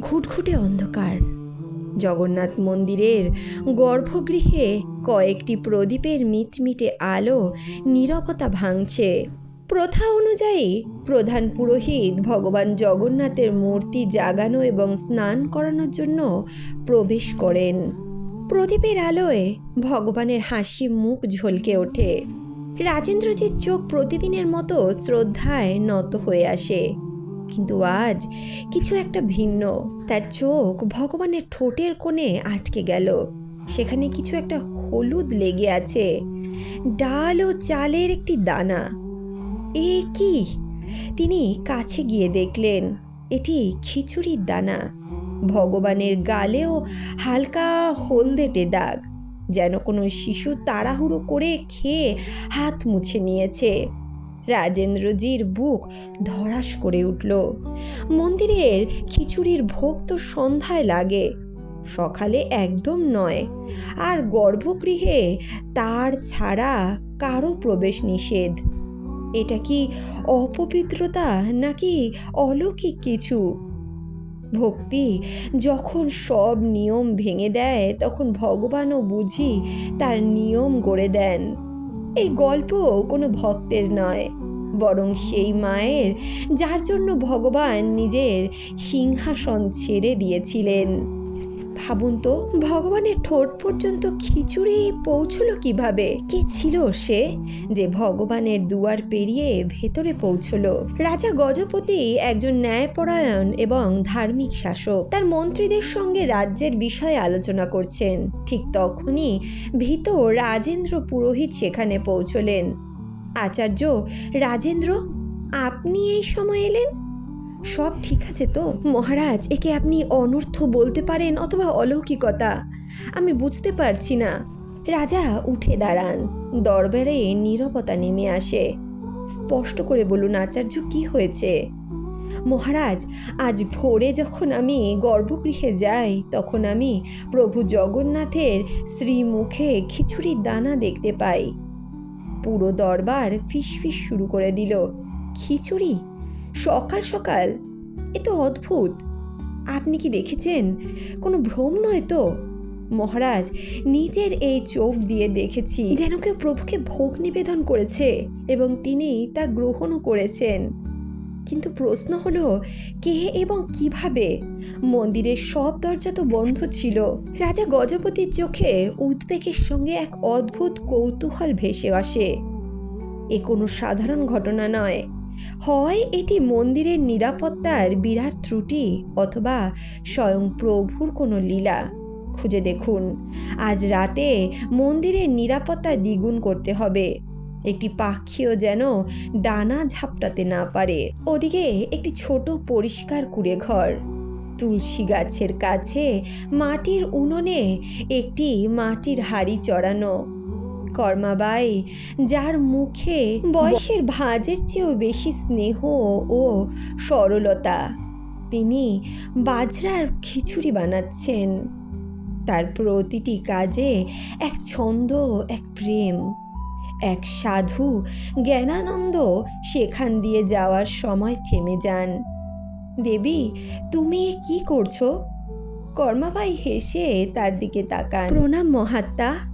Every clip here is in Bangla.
ঘুটঘুটে অন্ধকার। জগন্নাথ মন্দিরের গর্ভগৃহে কয়েকটি প্রদীপের মিটমিটে আলো নীরবতা ভাঙছে। প্রথা অনুযায়ী প্রধান পুরোহিত ভগবান জগন্নাথের মূর্তি জাগানো এবং স্নান করানোর জন্য প্রবেশ করেন। প্রদীপের আলোয় ভগবানের হাসি মুখ ঝলকে ওঠে। রাজেন্দ্রজির চোখ প্রতিদিনের মতো শ্রদ্ধায় নত হয়ে আসে। কিন্তু আজ কিছু একটা ভিন্ন। তার চোখ ভগবানের ঠোঁটের কোণে আটকে গেল। সেখানে কিছু একটা হলুদ লেগে আছে। ডাল ও চালের একটি দানা। এ কি? তিনি কাছে গিয়ে দেখলেন, এটি খিচুড়ির দানা। ভগবানের গালেও হালকা হলদেটে দাগ। যেন কোনো শিশু তাড়াহুড়ো করে খেয়ে হাত মুছে নিয়েছে। রাজেন্দ্রজির বুক ধরাস করে উঠল। মন্দিরের খিচুড়ির ভোগ তো সন্ধ্যায় লাগে, সকালে একদম নয়। আর গর্ভগৃহে তার ছাড়া কারও প্রবেশ নিষেধ। এটা কি অপবিত্রতা নাকি অলৌকিক কিছু? ভক্তি যখন সব নিয়ম ভেঙে দেয়, তখন ভগবানও বুঝি তার নিয়ম গড়ে দেন। এই গল্প কোনো ভক্তের নয়, বরং সেই মায়ের, যার জন্য ভগবান নিজের সিংহাসন ছেড়ে দিয়েছিলেন। ভাবুন তো, ভগবানের ঠোঁট পর্যন্ত খিচুড়ি পৌঁছলো কীভাবে? কে ছিল সে যে ভগবানের দুয়ার পেরিয়ে ভেতরে পৌঁছলো? রাজা গজপতি একজন ন্যায়পরায়ণ এবং ধার্মিক শাসক। তার মন্ত্রীদের সঙ্গে রাজ্যের বিষয়ে আলোচনা করছেন। ঠিক তখনই ভীত রাজেন্দ্র পুরোহিত সেখানে পৌঁছলেন। আচার্য, রাজেন্দ্র, আপনি এই সময় এলেন? সব ঠিক আছে তো? মহারাজ, একে আপনি অনর্থ বলতে পারেন অথবা অলৌকিকতা? আমি বুঝতে পারছি না। রাজা, উঠে দাঁড়ান। দরবারে নীরবতা নেমে আসে। স্পষ্ট করে বলুন, আচার্য, কি হয়েছে? মহারাজ, আজ ভোরে যখন আমি গর্ভগৃহে যাই, তখন আমি প্রভু জগন্নাথের শ্রীমুখে খিচুড়ির দানা দেখতে পাই। পুরো দরবার ফিসফিস শুরু করে দিল। খিচুড়ি? সকাল সকাল? এ তো অদ্ভুত। আপনি কি দেখেছেন? কোনো ভ্রম নয় তো? মহারাজ, নিজের এই চোখ দিয়ে দেখেছি যেন কেউ প্রভুকে ভোগ নিবেদন করেছে এবং তিনি তা গ্রহণও করেছেন। কিন্তু প্রশ্ন হলো, কে এবং কীভাবে? মন্দিরের সব দরজা তো বন্ধ ছিল। রাজা গজপতির চোখে উদ্বেগের সঙ্গে এক অদ্ভুত কৌতূহল ভেসে আসে। এ কোনো সাধারণ ঘটনা নয়। হয় এটি মন্দিরের নিরাপত্তার বিরাট ত্রুটি অথবা স্বয়ং প্রভুর কোনো লীলা? খুঁজে দেখুন। আজ রাতে মন্দিরের নিরাপত্তা দ্বিগুণ করতে হবে। একটি পাখিও যেন ডানা ঝাপটাতে না পারে। ওদিকে একটি ছোট পরিষ্কার কুড়ে ঘর তুলসী গাছের কাছে মাটির উনুনে একটি মাটির হাড়ি চড়ানো। কর্মাবাই যার মুখে বয়সের ভাঁজের চেয়েও বেশি স্নেহ ও সরলতা। তিনি বাজরার খিচুড়ি বানাচ্ছেন। তার প্রতিটি কাজে এক ছন্দ, এক প্রেম, এক সাধু জ্ঞানানন্দ সেখান দিয়ে যাওয়ার সময় থেমে যান। দেবী, তুমি কি করছ? কর্মাবাই হেসে তার দিকে তাকান। প্রণাম মহাত্মা।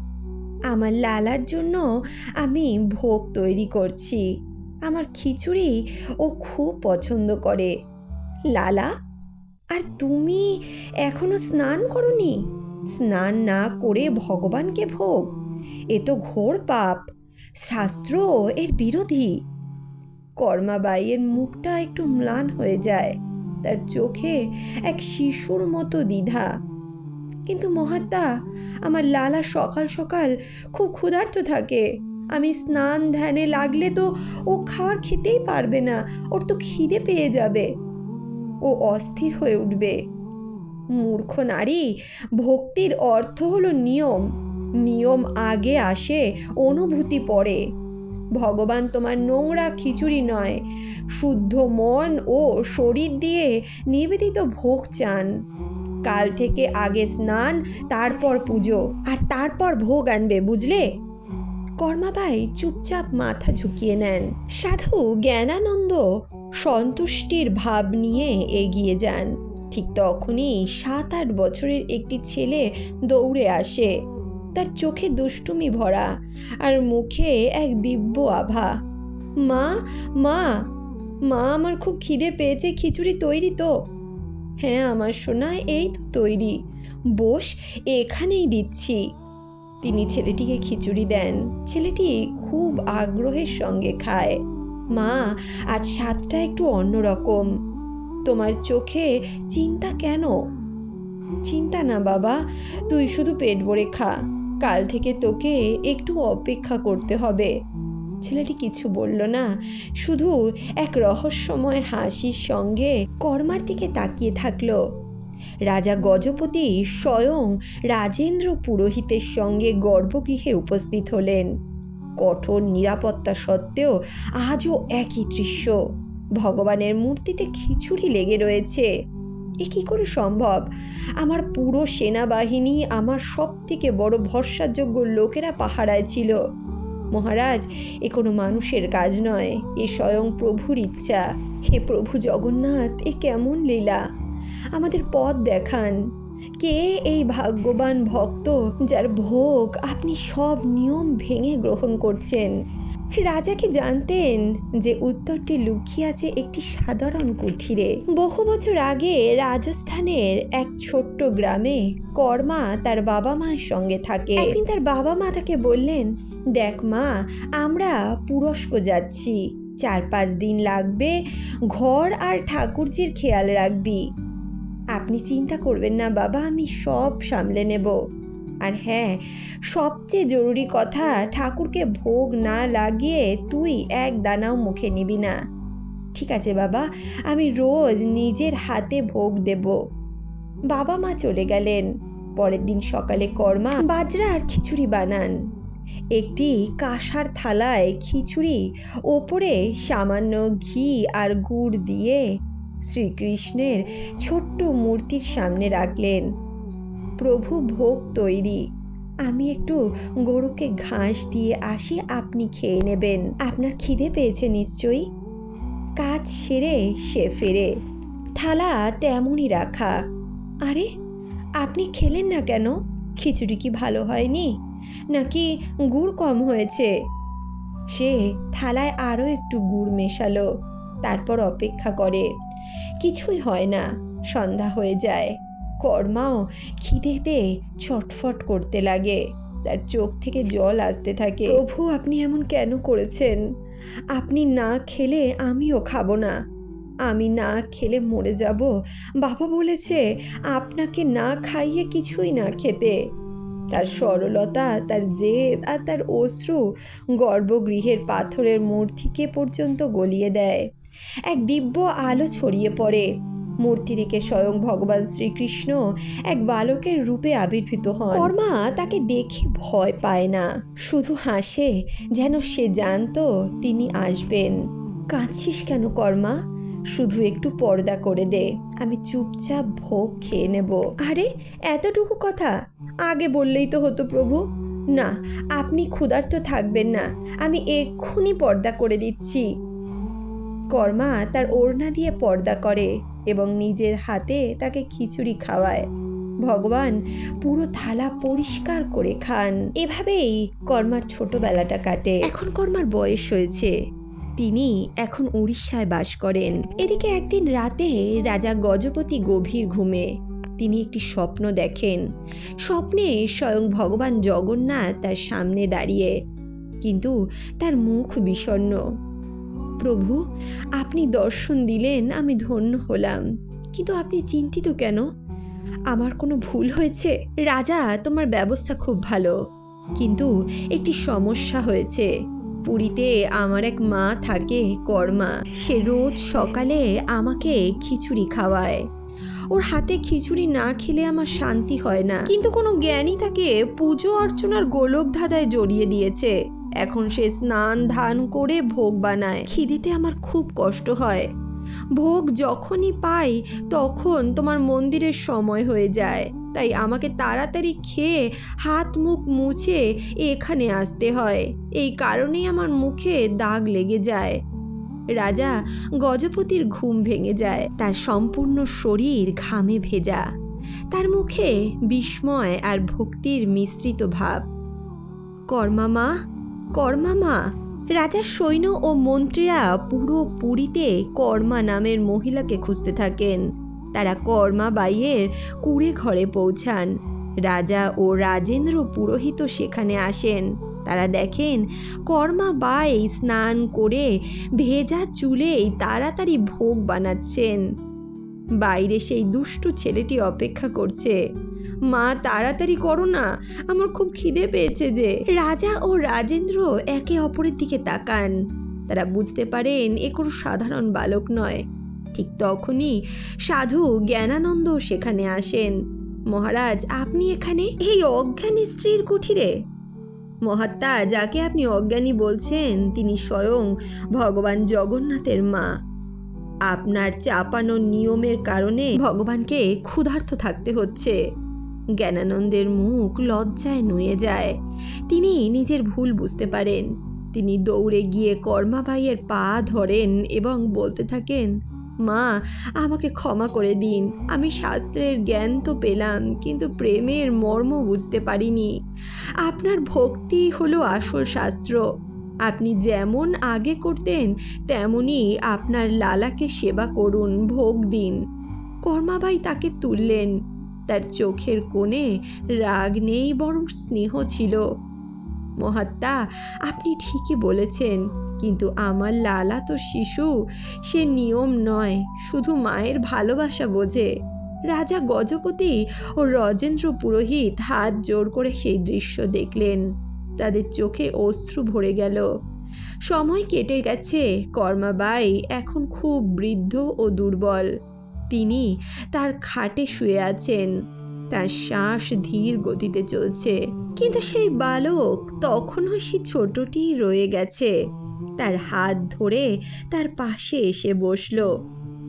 আমার লালার জন্য আমি ভোগ তৈরি করছি। আমার খিচুড়ি ও খুব পছন্দ করে। লালা, আর তুমি এখনও স্নান করনি? স্নান না করে ভগবানকে ভোগ? এ তো ঘোর পাপ। শাস্ত্র এর বিরোধী। কর্মাবাইয়ের মুখটা একটু ম্লান হয়ে যায়। তার চোখে এক শিশুর মতো দ্বিধা। কিন্তু মহাত্মা, আমার লালা সকাল সকাল খুব ক্ষুধার্ত থাকে। আমি স্নান ধ্যানে লাগলে তো ও খাওয়ার খেতেই পারবে না, ওর তো খিদে পেয়ে যাবে। ও অস্থির হয়ে উঠবে। মূর্খ নারী, ভক্তির অর্থ হলো নিয়ম। নিয়ম আগে আসে, অনুভূতি পরে। ভগবান তোমার নোংরা খিচুড়ি নয়, শুদ্ধ মন ও শরীর দিয়ে নিবেদিত ভোগ চান। কাল থেকে আগে স্নান, তারপর পুজো আর তারপর ভোগ আনবে, বুঝলে? কর্মাবাই চুপচাপ মাথা ঝুঁকিয়ে নেন। সাধু জ্ঞানানন্দ সন্তুষ্টির ভাব নিয়ে এগিয়ে যান। ঠিক তখনই সাত আট বছরের একটি ছেলে দৌড়ে আসে। তার চোখে দুষ্টুমি ভরা আর মুখে এক দিব্য আভা। মা মা মা, আমার খুব খিদে পেয়েছে, খিচুড়ি তৈরি তো। হ্যাঁ আমার সোনা, এই তো তৈরি। বস, এখানেই দিচ্ছি। তিনি ছেলেটিকে খিচুড়ি দেন। ছেলেটি খুব আগ্রহের সঙ্গে খায়। মা, আজ স্বাদটা একটু অন্যরকম। তোমার চোখে চিন্তা কেন? চিন্তা না বাবা, তুই শুধু পেট ভরে খা। কাল থেকে তোকে একটু অপেক্ষা করতে হবে। ছেলেটি কিছু বলল না। শুধু এক রহস্যময় হাসির সঙ্গে কর্মার দিকে তাকিয়ে থাকল। রাজা গজপতি স্বয়ং রাজেন্দ্র পুরোহিতের সঙ্গে গর্ভগৃহে উপস্থিত হলেন। কঠোর নিরাপত্তা সত্ত্বেও আজও একই দৃশ্য। ভগবানের মূর্তিতে খিচুড়ি লেগে রয়েছে। এ কী করে সম্ভব? আমার পুরো সেনাবাহিনী আমার সব থেকে বড় ভরসাযোগ্য লোকেরা পাহারায় ছিল। মহারাজ, এ কোনো মানুষের কাজ নয়। এ স্বয়ং প্রভুর ইচ্ছা। হে প্রভু জগন্নাথ, এ কেমন লীলা? আমাদের পথ দেখান। কে এই ভাগ্যবান ভক্ত যার ভোগ আপনি সব নিয়ম ভেঙে গ্রহণ করছেন? রাজা কি জানতেন যে উত্তরটি লুকিয়ে আছে একটি সাধারণ কুঠিরে। বহু বছর আগে রাজস্থানের এক ছোট্ট গ্রামে কর্মা তার বাবা মায়ের সঙ্গে থাকে। তার বাবা মা তাকে বললেন দেখ মা, আমরা পুরস্ক যাচ্ছি। চার পাঁচ দিন লাগবে, ঘর আর ঠাকুরজির খেয়াল রাখবি। আপনি চিন্তা করবেন না বাবা, আমি সব সামলে নেব। আর হ্যাঁ সবচেয়ে জরুরি কথা, ঠাকুরকে ভোগ না লাগিয়ে তুই এক দানাও মুখে নিবি না। ঠিক আছে বাবা, আমি রোজ নিজের হাতে ভোগ দেব। বাবা মা চলে গেলেন। পরের দিন সকালে কর্মা বাজরা আর খিচুড়ি বানান। একটি কাঁসার থালায় খিচুড়ি, ওপরে সামান্য ঘি আর গুড় দিয়ে শ্রীকৃষ্ণের ছোট্ট মূর্তির সামনে রাখলেন। প্রভু ভোগ তৈরি। আমি একটু গরুকে ঘাস দিয়ে আসি, আপনি খেয়ে নেবেন। আপনার খিদে পেয়েছে নিশ্চয়ই? কাজ সেরে সে ফেরে। থালা তেমনই রাখা। আরে, আপনি খেলেন না কেন? খিচুড়ি কি ভালো হয়নি? নাকি গুড় কম হয়েছে? সে থালায় আরও একটু গুড় মেশালো, তারপর অপেক্ষা করে। কিছুই হয় না, সন্ধ্যা হয়ে যায়। কর্মাও খিদেতে ছটফট করতে লাগে, তার চোখ থেকে জল আসতে থাকে। প্রভু, আপনি এমন কেন করেছেন? আপনি না খেলে আমিও খাব না। আমি না খেলে মরে যাব। বাবা বলেছে, আপনাকে না খাইয়ে কিছুই না খেতে। তার সরলতা, তার জেদ আর তার অশ্রু গর্ভগৃহের পাথরের মূর্তিকে পর্যন্ত গলিয়ে দেয়। এক দিব্য আলো ছড়িয়ে পড়ে। মূর্তি থেকে স্বয়ং ভগবান শ্রীকৃষ্ণ এক বালকের রূপে আবির্ভূত হন। কর্মা তাকে দেখে ভয় পায় না। শুধু হাসে, যেন সে জানতো তিনি আসবেন। কাঁদছিস কেন কর্মা? শুধু একটু পর্দা করে দে, আমি চুপচাপ ভোগ খেয়ে নেব। আরে, এতটুকু কথা? আগে বললেই তো হতো প্রভু। না, আপনি ক্ষুধার্ত থাকবেন না, আমি এক্ষুনি পর্দা করে দিচ্ছি। কর্মা তার ওড়না দিয়ে পর্দা করে এবং নিজের হাতে তাকে খিচুড়ি খাওয়ায়। ভগবান পুরো থালা পরিষ্কার করে খান। এভাবেই কর্মার ছোটবেলাটা কাটে। এখন কর্মার বয়স হয়েছে। তিনি এখন উড়িষ্যায় বাস করেন। এদিকে একদিন রাতে রাজা গজপতি গভীর ঘুমে। তিনি একটি স্বপ্ন দেখেন। স্বপ্নে স্বয়ং ভগবান জগন্নাথ তার সামনে দাঁড়িয়ে, কিন্তু তার মুখ বিষণ্ণ প্রভু, আপনি দর্শন দিলেন, আমি ধন্য হলাম। কিন্তু আপনি চিন্তিত কেন? আমার কোনো ভুল হয়েছে? রাজা, তোমার ব্যবস্থা খুব ভালো। কিন্তু একটি সমস্যা হয়েছে। পুরীতে আমার এক মা থাকে, কর্মা। সে রোজ সকালে আমাকে খিচুড়ি খাওয়ায়। ওর হাতে খিচুড়ি না খেলে আমার শান্তি হয় না। কিন্তু কোনো জ্ঞানী তাকে পুজো অর্চনার গোলক ধাঁধায় জড়িয়ে দিয়েছে। এখন সে স্নান ধান করে ভোগ বানায়। খিদিতে আমার খুব কষ্ট হয়। ভোগ যখনই পাই, তখন তোমার মন্দিরের সময় হয়ে যায়। তাই আমাকে তাড়াতাড়ি খেয়ে হাত মুখ মুছে এখানে আসতে হয়। এই কারণেই আমার মুখে দাগ লেগে যায়। রাজা গজপতির ঘুম ভেঙে যায়। তার সম্পূর্ণ শরীর ঘামে ভেজা। তার মুখে বিস্ময় আর ভক্তির মিশ্রিত ভাব। কর্মামা কর্মামা রাজার সৈন্য ও মন্ত্রীরা পুরো পুরীতে কর্মা নামের মহিলাকে খুঁজতে থাকেন। তারা কর্মা বাইয়ের কুড়ে ঘরে পৌঁছান। রাজা ও রাজেন্দ্র পুরোহিত সেখানে আসেন। তারা দেখেন কর্মা বাই স্নান করে ভেজা চুলেই তাড়াতাড়ি ভোগ বানাচ্ছেন। বাইরে সেই দুষ্টু ছেলেটি অপেক্ষা করছে। মা, তাড়াতাড়ি করো না। আমার খুব খিদে পেয়েছে যে রাজা ও রাজেন্দ্র একে অপরের দিকে তাকান। তারা বুঝতে পারেন এ কোনো সাধারণ বালক নয়। ঠিক তখনই সাধু জ্ঞানানন্দ সেখানে আসেন। মহারাজ, আপনি এখানে এই অজ্ঞানী স্ত্রীর কুঠিরে? মহাত্মা, যাকে আপনি অজ্ঞানী বলছেন, তিনি স্বয়ং ভগবান জগন্নাথের মা। আপনার চাপানো নিয়মের কারণে ভগবানকে ক্ষুধার্ত থাকতে হচ্ছে। জ্ঞানানন্দের মুখ লজ্জায় নুয়ে যায়। তিনি নিজের ভুল বুঝতে পারেন। তিনি দৌড়ে গিয়ে কর্মাবাইয়ের পা ধরেন এবং বলতে থাকেন, মা, আমাকে ক্ষমা করে দিন। আমি শাস্ত্রের জ্ঞান তো পেলাম, কিন্তু প্রেমের মর্ম বুঝতে পারিনি। আপনার ভক্তি হলো আসল শাস্ত্র। আপনি যেমন আগে করতেন তেমনই আপনার লালাকে সেবা করুন, ভোগ দিন। কর্মাবাই তাকে তুললেন। তার চোখের কোণে রাগ নেই, বরং স্নেহ ছিল। মহাত্মা, আপনি ঠিকই বলেছেন, কিন্তু আমার লালা তো শিশু, সে নিয়ম নয়, শুধু মায়ের ভালোবাসা বোঝে। রাজা গজপতি ও রজেন্দ্র পুরোহিত হাত জোর করে সেই দৃশ্য দেখলেন। তাদের চোখে অশ্রু ভরে গেল। সময় কেটে গেছে কর্মাবাই এখন খুব বৃদ্ধ ও দুর্বল। তিনি তার খাটে শুয়ে আছেন। তার শ্বাস ধীর গতিতে চলছে। কিন্তু সেই বালক তখনও সে ছোটটি রয়ে গেছে। তার হাত ধরে তার পাশে এসে বসল।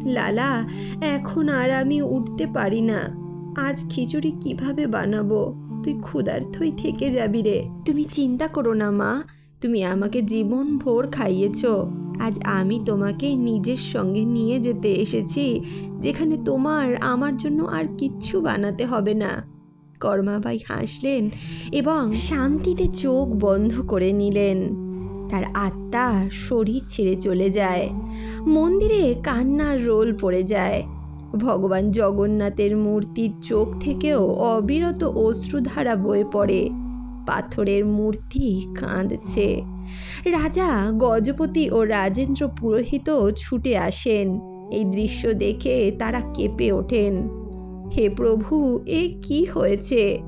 লালা, এখন আর আমি উঠতে পারি না। আজ খিচুড়ি কীভাবে বানাবো? তুই ক্ষুধার্থই থেকে যাবি রে। তুমি চিন্তা করো না মা। তুমি আমাকে জীবন ভোর খাইয়েছ। আজ আমি তোমাকে নিজের সঙ্গে নিয়ে যেতে এসেছি, যেখানে তোমার আমার জন্য আর কিচ্ছু বানাতে হবে না। কর্মাবাই হাসলেন এবং শান্তিতে চোখ বন্ধ করে নিলেন। তার আত্মা শরীর ছেড়ে চলে যায়। মন্দিরে কান্নার রোল পড়ে যায়। ভগবান জগন্নাথের মূর্তির চোখ থেকেও অবিরত অশ্রুধারা বয়ে পড়ে। পাথরের মূর্তি কাঁদছে। রাজা গজপতি ও রাজেন্দ্র পুরোহিত ছুটে আসেন। এই দৃশ্য দেখে তারা কেঁপে ওঠেন। হে প্রভু, এ কি হয়েছে?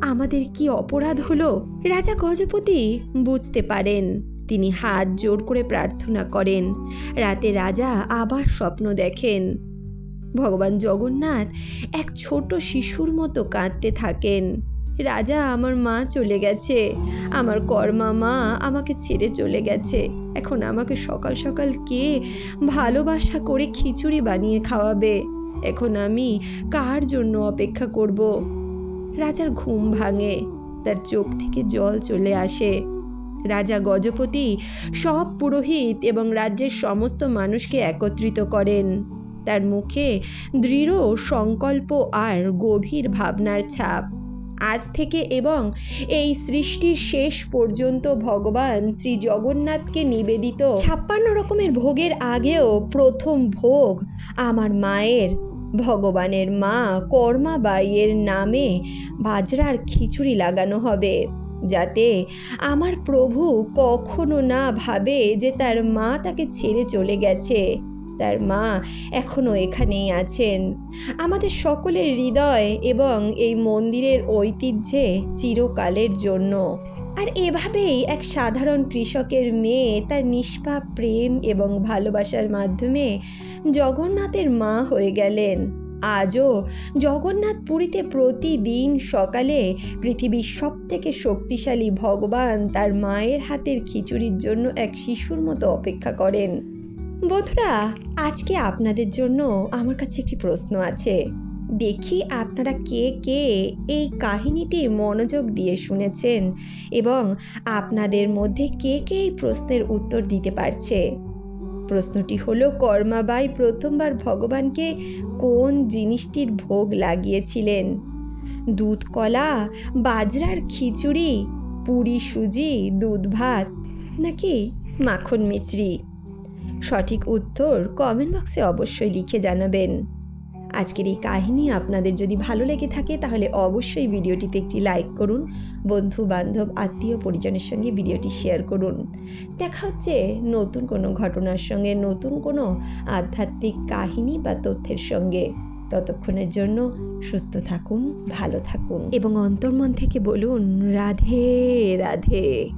আমাদের কি অপরাধ হলো? রাজা গজপতি বুঝতে পারেন। তিনি হাত জোর করে প্রার্থনা করেন। রাতে রাজা আবার স্বপ্ন দেখেন। ভগবান জগন্নাথ এক ছোট শিশুর মতো কাঁদতে থাকেন। রাজা আমার মা চলে গেছে। আমার কর্মা মা আমাকে ছেড়ে চলে গেছে। এখন আমাকে সকাল সকাল কে ভালোবাসা করে খিচুড়ি বানিয়ে খাওয়াবে? এখন আমি কার জন্য অপেক্ষা করব? রাজার ঘুম ভাঙে, তার চোখ থেকে জল চলে আসে। রাজা গজপতি সব পুরোহিত এবং রাজ্যের সমস্ত মানুষকে একত্রিত করেন। তার মুখে দৃঢ় সংকল্প আর গভীর ভাবনার ছাপ। আজ থেকে এবং এই সৃষ্টির শেষ পর্যন্ত ভগবান শ্রী জগন্নাথকে নিবেদিত। ছাপ্পান্ন রকমের ভোগের আগেও প্রথম ভোগ আমার মায়ের। ভগবানের মা কর্মাবাইয়ের নামে বাজরার খিচুড়ি লাগানো হবে, যাতে আমার প্রভু কখনো না ভাবে যে তার মা তাকে ছেড়ে চলে গেছে। তার মা এখনও এখানেই আছেন। আমাদের সকলের হৃদয় এবং এই মন্দিরের ঐতিহ্যে চিরকালের জন্য। আর এভাবেই এক সাধারণ কৃষকের মেয়ে তার নিষ্পাপ প্রেম এবং ভালোবাসার মাধ্যমে জগন্নাথের মা হয়ে গেলেন। আজও জগন্নাথ পুরীতে প্রতিদিন সকালে পৃথিবীর সব থেকে শক্তিশালী ভগবান তার মায়ের হাতের খিচুড়ির জন্য এক শিশুর মতো অপেক্ষা করেন। বন্ধুরা, আজকে আপনাদের জন্য আমার কাছে একটি প্রশ্ন আছে। দেখি আপনারা কে কে এই কাহিনীটি মনোযোগ দিয়ে শুনেছেন এবং আপনাদের মধ্যে কে কে এই প্রশ্নের উত্তর দিতে পারছে? প্রশ্নটি হলো কর্মাবাই প্রথমবার ভগবানকে কোন জিনিসটির ভোগ লাগিয়েছিলেন? দুধ কলা, বাজরার খিচুড়ি, পুরি সুজি, দুধ ভাত, নাকি মাখন মিচড়ি সঠিক উত্তর কমেন্ট বক্সে অবশ্যই লিখে জানাবেন। আজকের এই কাহিনী আপনাদের যদি ভালো লেগে থাকে তাহলে অবশ্যই ভিডিওটিতে একটি লাইক করুন বন্ধু বান্ধব আত্মীয়, পরিজনের সঙ্গে ভিডিওটি শেয়ার করুন। দেখা হচ্ছে নতুন কোনো ঘটনার সঙ্গে, নতুন কোনো আধ্যাত্মিক কাহিনী বা তথ্যের সঙ্গে। ততক্ষণের জন্য সুস্থ থাকুন, ভালো থাকুন। এবং অন্তর্মন থেকে বলুন, রাধে রাধে।